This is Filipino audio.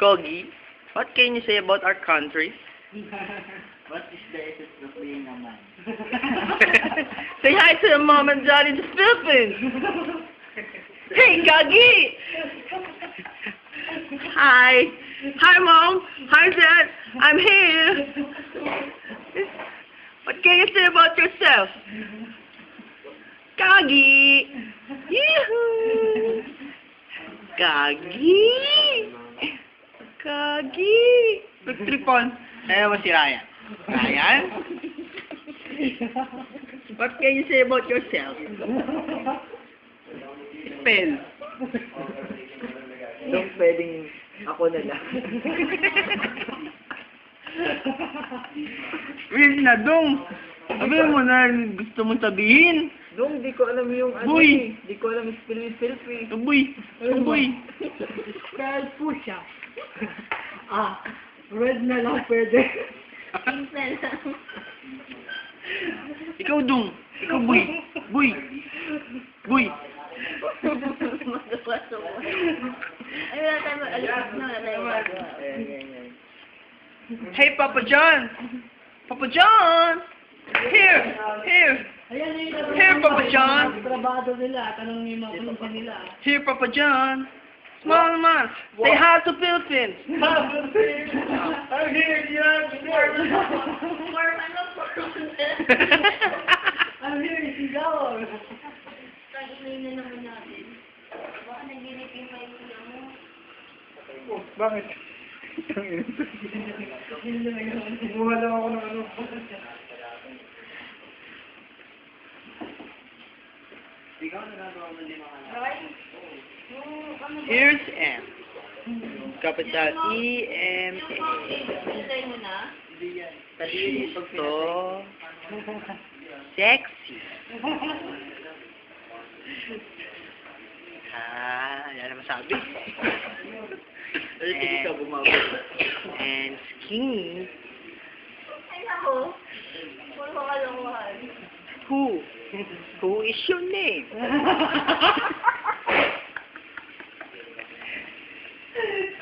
Kogi, what can you say about our country? What is the essence of being a man? say hi to the mom and dad in the Philippines. Hey, Gagi! Hi. Hi, mom. Hi, dad. I'm here. What can you say about yourself? Gagi! Yoo-hoo! Gagi! Gagi! Nagtripon. Ayaw mo si Ryan. Ryan? What can you say about yourself? Spell. Yung pwedeng ako na lang. Will na, dong. Sabihin mo na gusto mong sabihin. Dong, di ko alam yung ano Boy! eh. Di ko alam yung spelling self eh. Tuboy. Tuboy. Spell po siya. ah, red na lang pwede. Ikaw, dong. Ikaw, boy. Boy. Boy. Ay, wala tayo mag- alis na, wala tayo ayan. Hey, Papa John. Papa John. Here. Here. Ayan yung Here, Papa John. Trabaho nila, tanong yung mga pinunta nila. Here, Papa John. Small man. Say hi to Philippines. I'm here, ano, for I'm here, sigaw. Tag-inay na naman natin. Baka nagdilip yung kaya mo. Bakit? Kumuha lang ako ng ano. Ikaw nagagawa mo? Yung ano ba? Here's M. Capital E M A. Design mo na? So sexy. Ah, yan naman sabi. Ay, hindi ka bumawa. And skinny. Ay, ako. Puro ka lang Who? Who is your name?